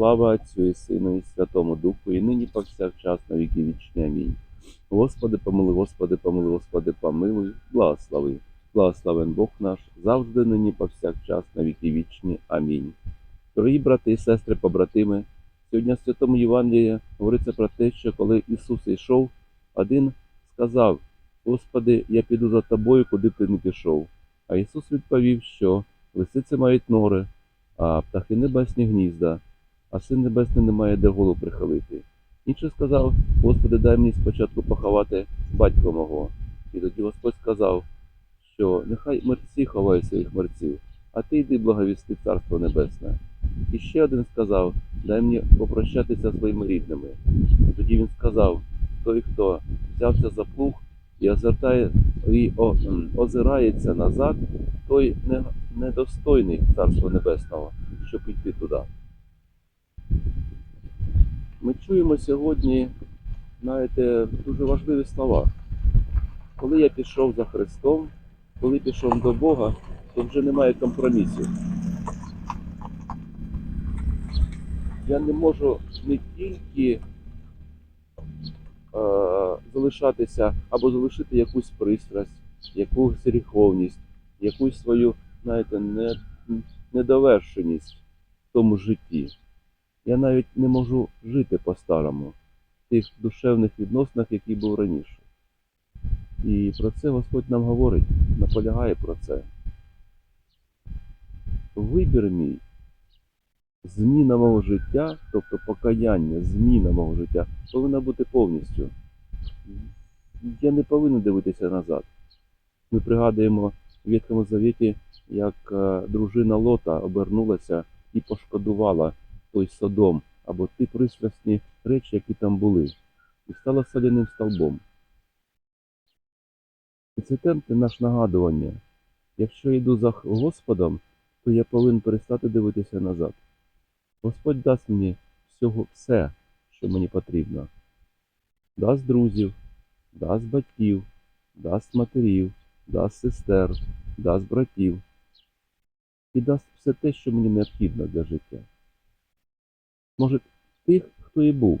Слава Отцю і Сину і Святому Духу, і нині повсякчас на віки вічні. Амінь. Господи, помилуй, Господи, помилуй, Господи, помилуй, благослови. Благословен Бог наш, завжди нині повсякчас на віки вічні. Амінь. Дорогі брати і сестри, побратими, сьогодні в Святому Євангелії говориться про те, що коли Ісус йшов, один сказав: Господи, я піду за тобою, куди ти не пішов. А Ісус відповів, що лисиці мають нори, а птахи небесні гнізда, а син небесний не має де голову прихилити. Інший сказав, Господи, дай мені спочатку поховати батька мого. І тоді Господь сказав, що нехай мерці ховають своїх мерців, а ти йди благовісти Царство Небесне. І ще один сказав, дай мені попрощатися своїми рідними. І тоді він сказав, той, хто взявся за плуг і озирається назад, той не, недостойний Царства Небесного, щоб йти туди. Ми чуємо сьогодні, знаєте, дуже важливі слова. Коли я пішов за Христом, коли пішов до Бога, то вже немає компромісів. Я не можу не тільки е, залишатися або залишити якусь пристрасть, якусь гріховність, якусь свою, знаєте, не, недовершеність в тому житті. Я навіть не можу жити по-старому в тих душевних відносинах, які був раніше. І про це Господь нам говорить, наполягає про це. Вибір мій, зміна мого життя, тобто покаяння, зміна мого життя, повинна бути повністю. Я не повинен дивитися назад. Ми пригадуємо в Ветхому Завіті, як е, дружина Лота обернулася і пошкодувала той содом або ті пристрасні речі, які там були, і стала соляним столбом. І наш нагадування. Якщо я йду за Господом, то я повинен перестати дивитися назад. Господь дасть мені всього все, що мені потрібно. Дасть друзів, дасть батьків, дасть матерів, дасть сестер, дасть братів. І дасть все те, що мені необхідно для життя. Може, тих, хто і був,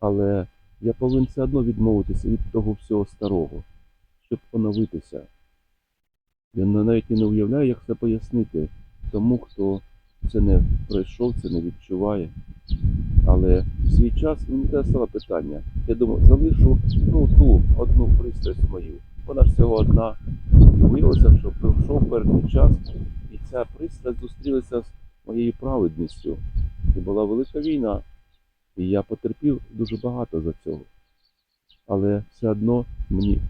але я повинен все одно відмовитися від того всього старого, щоб оновитися. Я навіть і не уявляю, як це пояснити тому, хто це не пройшов, це не відчуває. Але в свій час мені теж стало питання. Я думав, залишу ну, ту одну пристрасть мою. Вона ж всього одна. І виявилося, що пройшов певний час, і ця пристрасть зустрілася з моєю праведністю. І була велика війна, і я потерпів дуже багато за цього. Але все одно мені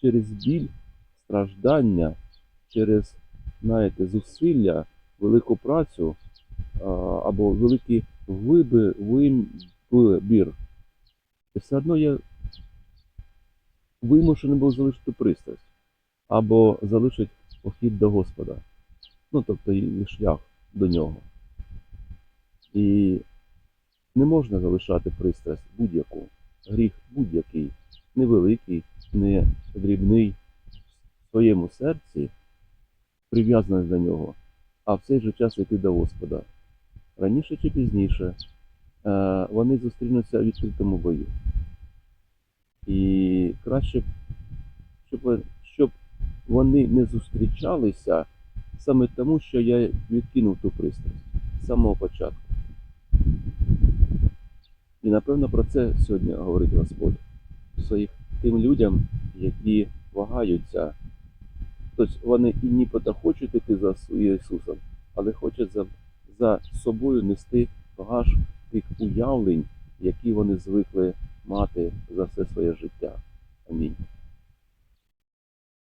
через біль, страждання, через, знаєте, зусилля, велику працю або великий виби, вибір, і все одно я вимушений був залишити пристрасть або залишити похід до Господа. Ну, тобто і шлях до нього. І не можна залишати пристрасть будь-яку, гріх будь-який, невеликий, не дрібний в своєму серці, прив'язаний до нього, а в цей же час йти до Господа. Раніше чи пізніше е, вони зустрінуться в відкритому бою. І краще, щоб, щоб вони не зустрічалися саме тому, що я відкинув ту пристрасть з самого початку. І напевно про це сьогодні говорить Господь своїх тим людям, які вагаються. Тобто вони і нібито хочуть іти за Ісусом, але хочуть за, за собою нести багаж тих уявлень, які вони звикли мати за все своє життя. Амінь.